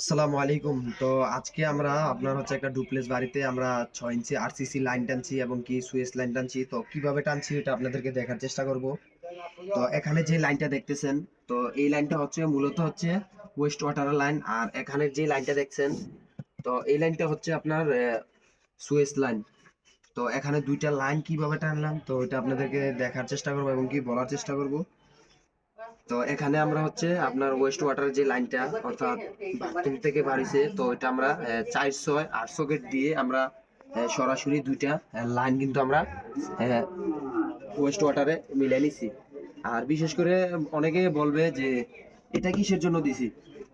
আসসালামু আলাইকুম। তো আজকে আমরা আপনার হচ্ছে একটা ডুপ্লেক্স বাড়িতে আমরা ছয় ইঞ্চি আরসিসি লাইন টানছি এবং কি সুয়েস লাইন টানছি। তো কীভাবে টানছি এটা আপনাদেরকে দেখার চেষ্টা করব। তো এখানে যে লাইনটা দেখতেছেন, তো এই লাইনটা হচ্ছে মূলত হচ্ছে ওয়েস্ট ওয়াটার লাইন আর এখানে যে লাইনটা দেখছেন, তো এই লাইনটা হচ্ছে আপনার সুয়েস লাইন তো এখানে দুইটা লাইন কীভাবে টানলাম, তো এটা আপনাদেরকে দেখার চেষ্টা করব এবং কি বলার চেষ্টা করব। তো এখানে আমরা হচ্ছে আপনার ওয়েস্ট ওয়াটারের যে লাইনটা অর্থাৎ বাথরুম থেকে বাড়িছে, তো এটা আমরা চার ছয় আট সকেট দিয়ে আমরা সরাসরি দুইটা লাইন কিন্তু আমরা ওয়েস্ট ওয়াটারে মিলে নিছি। আর বিশেষ করে অনেকে বলবে যে, এটা কিসের জন্য দিছি?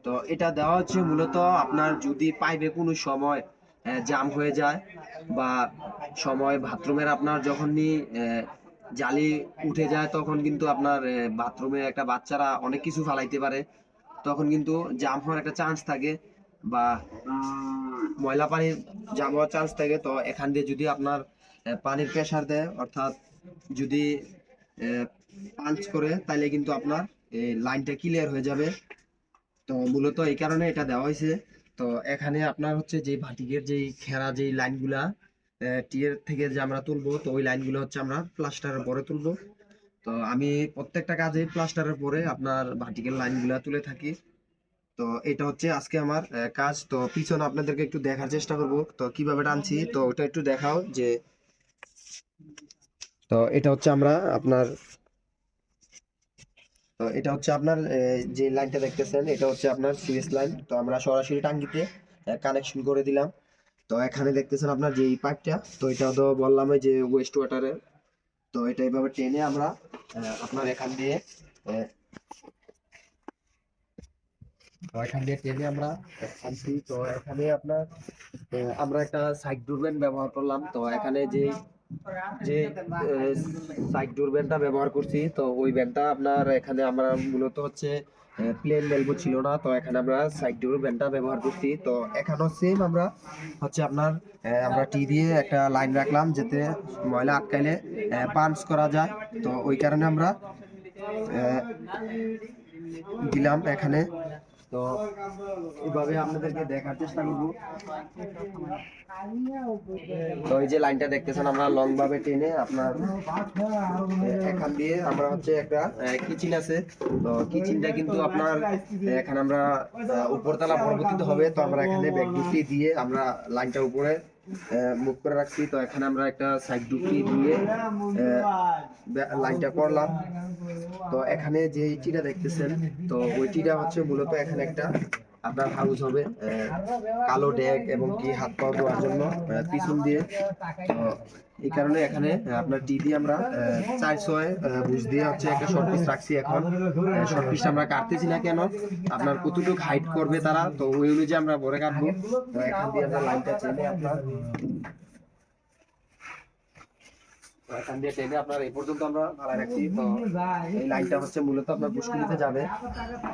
তো এটা দেওয়া হচ্ছে মূলত আপনার যদি পাইপে কোনো সময় জাম হয়ে যায় বা সময় বাথরুমের আপনার যখনই জালি উঠে যায়, তখন কিন্তু আপনার বাথরুমে একটা বাচ্চারা অনেক কিছু ফালাইতে পারে। তখন কিন্তু জাম হওয়ার একটা চান্স থাকে বা ময়লা পানির জাম হওয়ার চান্স থাকে। তো এখান দিয়ে যদি আপনার পানির প্রেসার দেয়, অর্থাৎ যদি পাঞ্চ করে তাহলে কিন্তু আপনার লাইনটা ক্লিয়ার হয়ে যাবে। তো মূলত এই কারণে এটা দেওয়া হয়েছে। তো এখানে আপনার হচ্ছে যে ভাটিকের যেই খেরা, যেই লাইনগুলা টিয়ের থেকে যে আমরা তুলবো, তো ওই লাইনগুলো হচ্ছে আমরা প্লাস্টারের পরে তুলবো। তো আমি প্রত্যেকটা কাজে প্লাস্টারের পরে আপনার ভার্টিক্যাল লাইনগুলা তুলে থাকি। তো এটা হচ্ছে আজকে আমার কাজ। তো পিছনে আপনাদেরকে একটু দেখার চেষ্টা করব। তো কীভাবে টানছি, তো ওটা একটু দেখাও যে তো এটা হচ্ছে আমরা আপনার, তো এটা হচ্ছে আপনার যে লাইনটা দেখতেছেন, এটা হচ্ছে আপনার সিরিজ লাইন। তো আমরা সরাসরি টাঙ্গিতে কানেকশন করে দিলাম। তো এখানে দেখতেছেন আপনার যে এই পাইপটা তো এটা তো বললাম যে ওয়েস্ট ওয়াটারের তো এটা এইভাবে টেনে আমরা আপনার এখান দিয়ে আমরা আপনার আমরা একটা ব্যবহার করলাম। তো এখানে যে যে সাইড ব্যবহার করছি, তো ওই ব্যানটা আপনার এখানে আমরা মূলত হচ্ছে প্লেন বেলবো ছিল না। তো এখানে আমরা সাইড ডোর ব্যান্ডটা ব্যবহার করছি। তো এখানেও সেম আমরা হচ্ছে আপনার আমরা টি দিয়ে একটা লাইন রাখলাম যাতে ময়লা আটকাইলে পাঞ্চ করা যায়। তো ওই কারণে আমরা দিলাম এখানে। তো এভাবে আপনাদেরকে দেখার চেষ্টা করব। তো এই যে লাইনটা দেখতেছেন আমরা লং ভাবে টেনে আপনার এখান দিয়ে আমরা হচ্ছে একটা কিচেন আছে। তো কিচেনটা কিন্তু আপনার এখানে আমরা উপরতলা পরবর্তীতে হবে। তো আমরা এখানে ডুটি দিয়ে আমরা লাইনটা উপরে মুভ করে রাখছি। তো এখানে আমরা একটা সাইড ডুকি দিয়ে লাইনটা করলাম। তো এখানে যে টিটা দেখতেছেন, তো ওই টিটা হচ্ছে মূলত এখানে একটা আপনার হাউস হবে কালো ড্যাগ এবং কি হাত পা ধোয়ার জন্য পিছন দিয়ে। তো এই কারণে এখানে আপনার টিভি আমরা চার ছয় বুঝ দিয়ে হচ্ছে একটা শর্ট পিস রাখছি এখন। শর্ট পিস আমরা কাটতেছি না কেন? আপনার কতটুকু হাইট করবে তারা, তো ওই অনুযায়ী আমরা ভরে কাটবো। এখান দিয়ে আমরা লাইনটা চেনে আপনার এখান দিয়ে টেনে আপনার এই পর্যন্ত আমরা ভাড়া রাখছি। তো এই লাইনটা হচ্ছে মূলত আপনার পুষ্করিতে যাবে।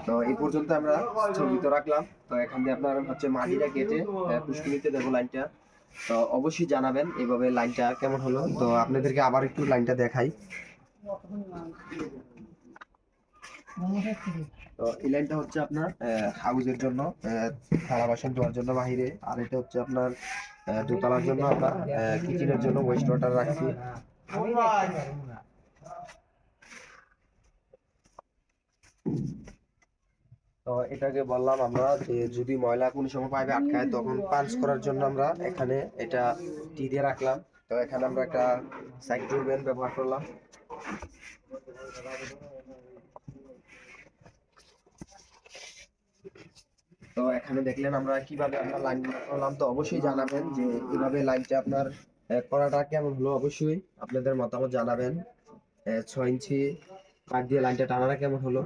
তো এই পর্যন্ত আমরা স্থগিত রাখলাম। তো এখান দিয়ে আপনার হচ্ছে মাটিটা কেটে পুষ্করিতে দেবো লাইনটা। তো অবশ্যই জানাবেন এইভাবে লাইনটা কেমন হলো। তো আপনাদেরকে আবার একটু লাইনটা দেখাই। তো এই লাইনটা হচ্ছে আপনার হাউজের জন্য থালা বাসন ধোয়ার জন্য বাহিরে। আর এটা হচ্ছে আপনার দোতলার জন্য আমরা কিচেনের জন্য ওয়েস্ট ওয়াটার রাখছি। তো এটাকে বললাম আমরা যে যদি ময়লা কোনো সময় পাইপে আটকায় তখন পাঞ্চ করার জন্য আমরা এখানে এটা টি দিয়ে রাখলাম। তো এখানে আমরা একটা সাইড ডোরবেল ব্যবহার করলাম। তো এখানে দেখলেন আমরা কীভাবে আমরা লাইন করলাম। তো অবশ্যই জানাবেন যে এভাবে লাইনটা আপনার করাটা কেমন হলো? অবশ্যই আপনাদের মতামত জানাবেন। ছয় ইঞ্চি পাইপ দিয়ে লাইনটা টানাটা কেমন হলো?